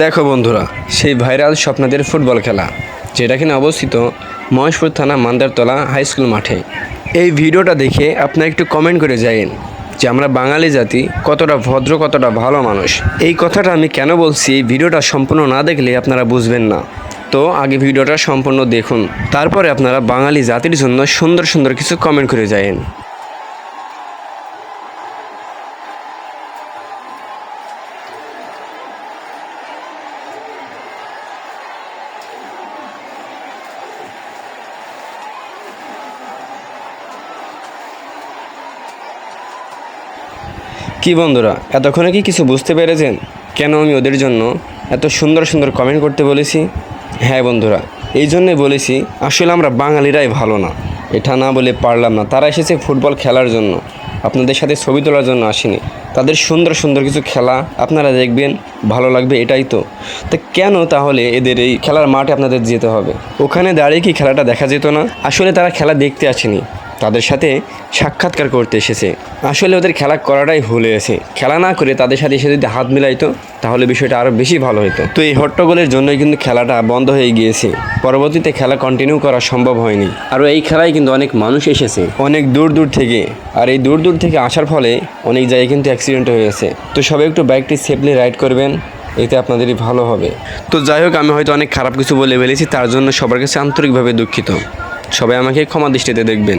দেখো বন্ধুরা, সেই ভাইরাল স্বপ্নাদের ফুটবল খেলা, যেটা কিনা অবস্থিত মহেশপুর থানা মান্দারতলা হাই স্কুল মাঠে। এই ভিডিওটা দেখে আপনারা একটু কমেন্ট করে যাইন যে আমরা বাঙালি জাতি কতটা ভদ্র, কতটা ভালো মানুষ। এই কথাটা আমি কেন বলছি, এই ভিডিওটা সম্পূর্ণ না দেখলে আপনারা বুঝবেন না। তো আগে ভিডিওটা সম্পূর্ণ দেখুন, তারপরে আপনারা বাঙালি জাতির জন্য সুন্দর সুন্দর কিছু কমেন্ট করে যাইন। কি বন্ধুরা, এতক্ষণে কি কিছু বুঝতে পেরেছেন কেন আমি ওদের জন্য এত সুন্দর সুন্দর কমেন্ট করতে বলেছি? হ্যাঁ বন্ধুরা, এই জন্যই বলেছি আসলে আমরা বাঙালিরাই ভালো না। এটা না বলে পারলাম না। তারা এসেছে ফুটবল খেলার জন্য। আপনাদের সাথে ছবি তোলার জন্য আসেনি। তাদের সুন্দর সুন্দর কিছু খেলা আপনারা দেখবেন, ভালো লাগবে এটাই তো। তো কেন তাহলে এদের এই খেলার মাঠে আপনাদের যেতে হবে? ওখানে দাঁড়িয়ে কি খেলাটা দেখা যেত না? আসলে তারা খেলা দেখতে আসেনি। তাদের সাথে সাক্ষাৎকার করতে এসেছে। আসলে ওদের খেলা করাটাই ভুলে গেছে খেলা না করে তাদের সাথে এসে যদি হাত মিলাইতো, তাহলে বিষয়টা আরও বেশি ভালো হতো তো এই হট্টগোলের জন্যই কিন্তু খেলাটা বন্ধ হয়ে গিয়েছে। পরবর্তীতে খেলা কন্টিনিউ করা সম্ভব হয়নি। আর এই খেলায় কিন্তু অনেক মানুষ এসেছে। অনেক দূর দূর থেকে। আর এই দূর দূর থেকে আসার ফলে অনেক জায়গায় কিন্তু অ্যাক্সিডেন্ট হয়ে গেছে। তো সবাই একটু বাইকটি সেফলি রাইড করবেন। এতে আপনাদেরই ভালো হবে। তো যাই হোক, আমি হয়তো অনেক খারাপ কিছু বলে ফেলেছি, তার জন্য সবার কাছে আন্তরিকভাবে দুঃখিত। সবাই আমাকে ক্ষমা দৃষ্টিতে দেখবেন।